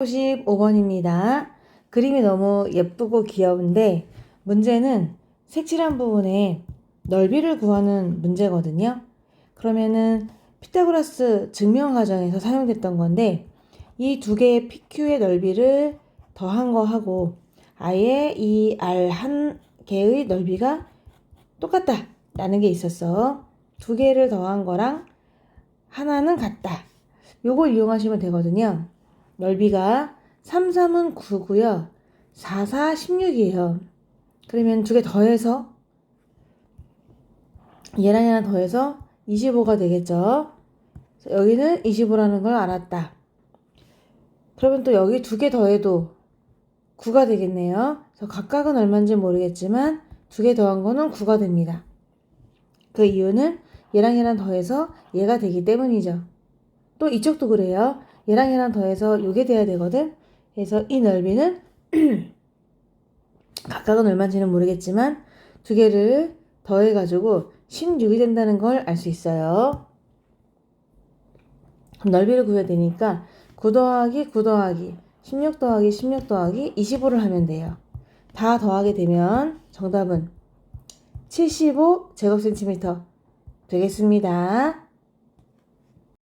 55번입니다. 그림이 너무 예쁘고 귀여운데 문제는 색칠한 부분에 넓이를 구하는 문제거든요. 그러면은 피타고라스 증명 과정에서 사용됐던 건데 이 두 개의 PQ의 넓이를 더한 거 하고 아예 이 R 한 개의 넓이가 똑같다 라는 게 있었어. 두 개를 더한 거랑 하나는 같다. 요걸 이용하시면 되거든요. 넓이가 3, 3은 9고요. 4, 4, 16이에요. 그러면 두 개 더해서 얘랑 얘랑 더해서 25가 되겠죠. 여기는 25라는 걸 알았다. 그러면 또 여기 두 개 더해도 9가 되겠네요. 그래서 각각은 얼마인지 모르겠지만 두 개 더한 거는 9가 됩니다. 그 이유는 얘랑 얘랑 더해서 얘가 되기 때문이죠. 또 이쪽도 그래요. 얘랑 얘랑 더해서 요게 돼야 되거든. 그래서 이 넓이는 각각은 얼마인지는 모르겠지만 두 개를 더해가지고 16이 된다는 걸 알 수 있어요. 그럼 넓이를 구해야 되니까 9 더하기 9 더하기 16 더하기 16 더하기 25를 하면 돼요. 다 더하게 되면 정답은 75 제곱센티미터 되겠습니다.